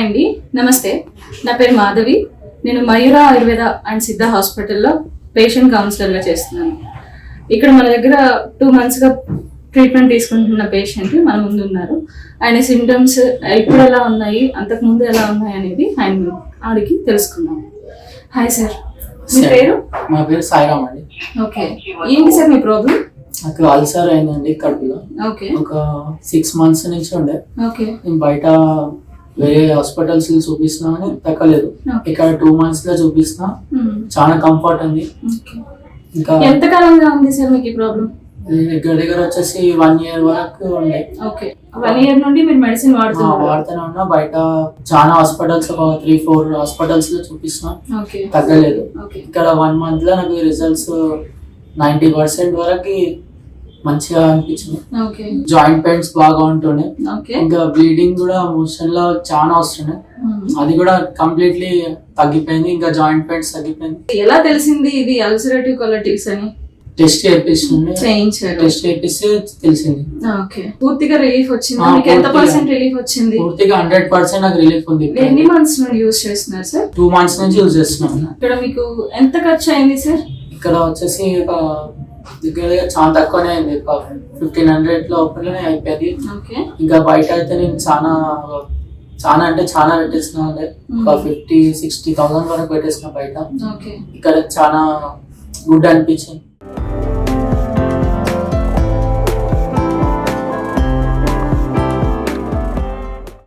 Hi అండి. నమస్తే. నా పేరు మాధవి. నేను మయూర ఆయుర్వేద అండ్ సిద్ధ హాస్పిటల్లో పేషెంట్ కౌన్సిలర్గా చేస్తున్నాను. ఇక్కడ మన దగ్గర టూ మంత్స్గా ట్రీట్మెంట్ తీసుకుంటున్న పేషెంట్ మన ముందు ఉన్నారు ఆయన సిమ్టమ్స్ ఇప్పుడు ఎలా ఉన్నాయి అంతకు ముందు ఎలా ఉన్నాయి అనేది ఆయన ఆడికి తెలుసుకుందాం. హాయ్ సార్ మీ. పేరు? నా పేరు సాయిరామ్ అండి. ఓకే ఏంటి సార్ మీ ప్రాబ్లం నాకు అల్సర్ అయిందండి కడుపులో. ఓకే ఒక సిక్స్ మంత్స్ నుంచి ఉండే. ఓకే నేను బయట వేరే హాస్పిటల్స్ చూపిస్తున్నా కానీ తగ్గలేదు. ఇక్కడ టూ మంత్స్లో చూపిస్తున్నా. చాలా కంఫర్ట్ ఉంది. ఇంకా ఎంత కాలంగా ఉంది సార్ మీకు ఈ ప్రాబ్లం దగ్గర దగ్గర వచ్చేసి వన్ ఇయర్ వరకు ఉండే ఓకే. వన్ ఇయర్ నుండి మీరు మెడిసిన్ వాడుతున్నారు. వాడుతూనే ఉన్నా. బయట చాలా హాస్పిటల్స్ ఒక త్రీ ఫోర్ హాస్పిటల్స్లో చూపిస్తున్నా. తగ్గలేదు. ఇక్కడ వన్ మంత్లో నాకు రిజల్ట్స్ నైంటీ పర్సెంట్ వరకు మంచిగా అనిపించింది. జాయింట్ పెయిన్స్ బాగా ఉంటుండే. ఇంకా బ్లీడింగ్ కూడా మోషన్లో చాలా వస్తుండే. అది కూడా కంప్లీట్లీ తగ్గిపోయింది. ఇంకా జాయింట్ పెయిన్స్ తగ్గిపోయింది. ఎలా తెలిసింది ఇది అల్సరేటివ్ కొలటిక్స్ అని? టెస్ట్ చేయించారు. టెస్ట్ చేపిస్తే తెలిసింది. ఓకే. పూర్తిగా రిలీఫ్ వచ్చింది? మీకు ఎంత. పర్సెంట్ రిలీఫ్ వచ్చింది? పూర్తిగా హండ్రెడ్ పర్సెంట్ నాకు రిలీఫ్ ఉంది ఎన్ని మంత్స్ నుండి యూజ్ చేస్తున్నారు సార్ టూ మంత్స్ నుంచి యూజ్ చేస్తున్నాను. ఇక్కడ మీకు ఎంత ఖర్చు అయింది సార్ ఇక్కడ వచ్చేసి ఒక దగ్గర దగ్గర చాలా తక్కువనే అయింది. ఒక ఫిఫ్టీన్ హండ్రెడ్ లోపలనే అయిపోయింది. ఇంకా బయట అయితే నేను చాలా చాలా అంటే చాలా పెట్టేసిన ఒక Hmm. ఫిఫ్టీ సిక్స్టీ థౌసండ్ వరకు పెట్టేసిన బయట. ఇక్కడ చాలా గుడ్ అనిపించింది.